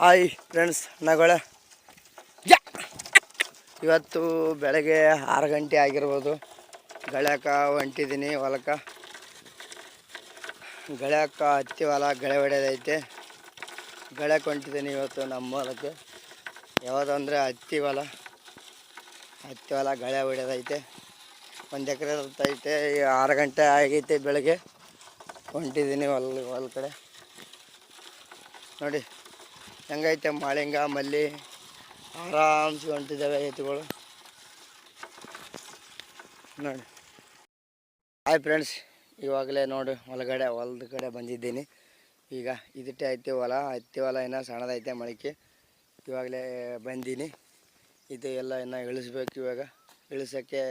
Hi friends ನಗಳ. ಇವತ್ತು ಬೆಳಗ್ಗೆ ಆರು ಗಂಟೆ ಆಗಿರ್ಬೋದು. ಗಳಕ ಹೊಂಟಿದ್ದೀನಿ ಹೊಲಕ್ಕೆ. ಗಳಕ ಹತ್ತಿ ಹೊಲ, ಗಳೆ ಹೊಡೆದೈತೆ ಗಳಕ್ಕೆ ಹೊಂಟಿದ್ದೀನಿ ಇವತ್ತು ನಮ್ಮ ಹೊಲಕ್ಕೆ. ಯಾವುದಂದರೆ ಹತ್ತಿ ಹೊಲ. ಹತ್ತಿ ಹೊಲ, ಗಳೆ ಹೊಡೆದೈತೆ ಒಂದು ಎಕರೆ ಐತೆ. ಆರು ಗಂಟೆ ಆಗೈತೆ ಬೆಳಗ್ಗೆ. ಹೊಂಟಿದ್ದೀನಿ ಹೊಲ ಹೊಲ ಕಡೆ. ನೋಡಿ. ಹೆಂಗೈತೆ ಮಾಳಿಂಗ, ಮಲ್ಲಿ, ಆರಾಮ್ಸಿ ಹೊಂಟಿದ್ದಾವೆ ಎತ್ತುಗಳು ನೋಡಿ. ಆಯ್ ಫ್ರೆಂಡ್ಸ್ ಇವಾಗಲೇ ನೋಡಿ, ಹೊಲಗಡೆ, ಹೊಲದ ಕಡೆ ಬಂದಿದ್ದೀನಿ. ಈಗ ಇದಿಟ್ಟೆ ಐತಿ ಹೊಲ ಹತ್ತಿ ಹೊಲ ಇನ್ನೂ ಸಣ್ಣದೈತೆ ಮೊಳಕೆ ಇವಾಗಲೇ ಬಂದೀನಿ. ಇದು ಎಲ್ಲ ಇನ್ನೂ ಇಳಿಸ್ಬೇಕು ಇವಾಗ. ಇಳಿಸೋಕ್ಕೆ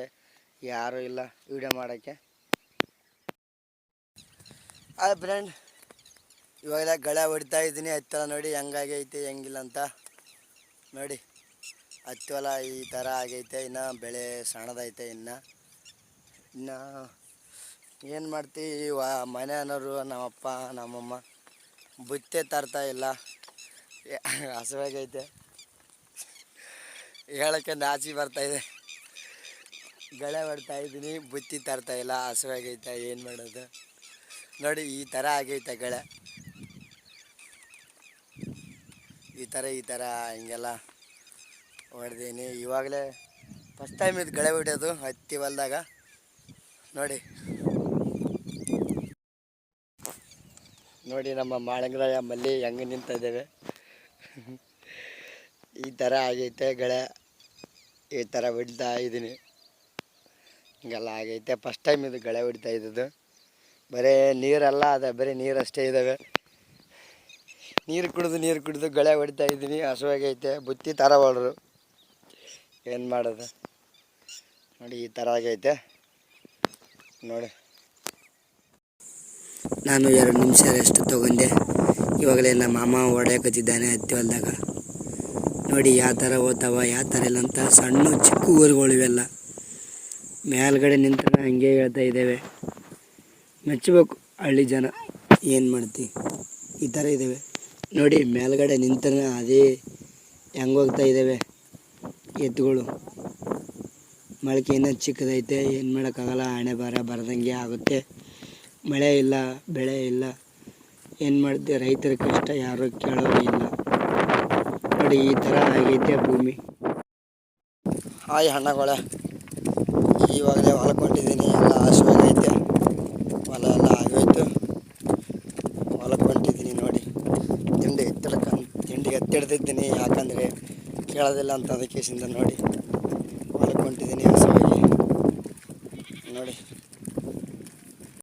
ಯಾರೂ ಇಲ್ಲ ವೀಡಿಯೋ ಮಾಡೋಕ್ಕೆ. ಹಾಯ್ ಫ್ರೆಂಡ್ ಇವಾಗೆಲ್ಲ ಗಳೆ ಹೊಡಿತಾ ಇದ್ದೀನಿ ಹತ್ತಿ ಹೊಲ ನೋಡಿ, ಹೆಂಗಾಗೈತೆ, ಹೆಂಗಿಲ್ಲ ಅಂತ. ನೋಡಿ ಹತ್ತಿ ಹೊಲ ಈ ಥರ ಆಗೈತೆ, ಇನ್ನು ಬೆಳೆ ಸಣ್ಣದೈತೆ ಇನ್ನು. ಇನ್ನು ಏನು ಮಾಡ್ತೀವಿ ವಾ ಅನ್ನೋರು, ನಮ್ಮಪ್ಪ, ನಮ್ಮಮ್ಮ, ಬುತ್ತೆ ತರ್ತಾ ಇಲ್ಲ. ಹಸುವಾಗೈತೆ. ಹೇಳೋಕ್ಕೆ ನಾಚಿ ಬರ್ತಾಯಿದೆ ಗಳೆ ಹೊಡ್ತಾ ಇದ್ದೀನಿ, ಬುತ್ತಿ ತರ್ತಾ ಇಲ್ಲ, ಹಸುವಾಗೈತೆ, ಏನು ಮಾಡೋದು? ನೋಡಿ, ಈ ಥರ ಆಗೈತೆ ಗಳೆ ಈ ಥರ ಈ ಥರ ಹಿಂಗೆಲ್ಲ ಹೊಡೆದೀನಿ. ಇವಾಗಲೇ ಫಸ್ಟ್ ಟೈಮ್ ಇದು ಗಳೆ ಹೊಡೆಯೋದು ಹತ್ತಿ ಹೊಲ್ದಾಗ. ನೋಡಿ. ನೋಡಿ, ನಮ್ಮ ಮಾಳಂಗರಾಯ ಮಲ್ಲಿ ಹೆಂಗೆ ನಿಂತಿದ್ದೇವೆ ಈ ಥರ ಆಗೈತೆ ಗಳೆ. ಈ ಥರ ಹೊಡಿತಾ ಇದ್ದೀನಿ ಹಿಂಗೆಲ್ಲ ಆಗೈತೆ. ಫಸ್ಟ್ ಟೈಮ್ ಇದು ಗಳೆ ಹೊಡಿತಾ ಇದ್ದದ್ದು. ಬರೀ ನೀರೆಲ್ಲ ಅದ, ಬರೀ ನೀರಷ್ಟೇ ಇದ್ದಾವೆ ನೀರು ಕುಡಿದು ನೀರು ಕುಡಿದು ಗಳೆ ಹೊಡಿತಾ ಇದ್ದೀನಿ ಹಸುವಾಗೈತೆ ಬುತ್ತಿ ತರವಲ್ರು ಏನು ಮಾಡೋದು? ನೋಡಿ, ಈ ಥರ ಆಗೈತೆ. ನೋಡಿ. ನಾನು ಎರಡು ನಿಮಿಷ ರೆಸ್ಟ್ ತೊಗೊಂಡೆ. ಇವಾಗಲೇ ನಮ್ಮ ಮಾಮ ಹೊಡ್ಯಾಕತ್ತಿದ್ದಾನೆ ಹತ್ತಿ ಹೊಲ್ದಾಗ ನೋಡಿ, ಯಾವ ಥರ ಓದ್ತಾವ ಯಾವ ಥರ ಇಲ್ಲ ಅಂತ ಸಣ್ಣ ಚಿಕ್ಕ ಊರುಗಳು ಇವೆಲ್ಲ ಮೇಲ್ಗಡೆ ನಿಂತ ಹಂಗೆ ಹೇಳ್ತಾ ಇದ್ದೇವೆ. ಮೆಚ್ಚಬೇಕು ಹಳ್ಳಿ ಜನ. ಏನು ಮಾಡ್ತಿ? ಈ ಥರ ಇದ್ದಾವೆ ನೋಡಿ, ಮೇಲ್ಗಡೆ ನಿಂತರೆ ಅದೇ ಹೆಂಗೆ ಹೋಗ್ತಾ ಇದ್ದಾವೆ ಎತ್ತುಗಳು ಮೊಳಕೆ ಇನ್ನೂ ಚಿಕ್ಕದೈತೆ. ಏನು ಮಾಡೋಕ್ಕಾಗಲ್ಲ. ಹಣೆ ಬರ ಬರದಂಗೆ ಆಗುತ್ತೆ. ಮಳೆ ಇಲ್ಲ, ಬೆಳೆ ಇಲ್ಲ. ಏನು ಮಾಡ್ತೀವಿ ರೈತರ ಕಷ್ಟ, ಯಾರೂ ಕೇಳೋರು ಇಲ್ಲ. ನೋಡಿ, ಈ ಥರ ಆಗೈತೆ ಭೂಮಿ. ಹಾಯ್ ಹಣ್ಣಗಳ ಇವಾಗಲೇ ಹೊಂಟಿದ್ದೀನಿ ಎಲ್ಲ ಹಸುವಾಗೈತೆ ಹೊಲ ಎಲ್ಲ ಆಗೋಯ್ತು ಹೊಲಕ್ಕೆ ಹೊಂಟಿದ್ದೀನಿ ನೋಡಿ ತಿಂಡಿ ಎತ್ತಿಡಕ ತಿಂಡಿಗೆ ಎತ್ತಿಡ್ತಿದ್ದೀನಿ ಯಾಕಂದರೆ ಕೇಳೋದಿಲ್ಲ ಅಂತ ಅದಕ್ಕೆ ನೋಡಿ ಹೊಂಟಿದ್ದೀನಿ ಹಸುವಾಗಿ. ನೋಡಿ.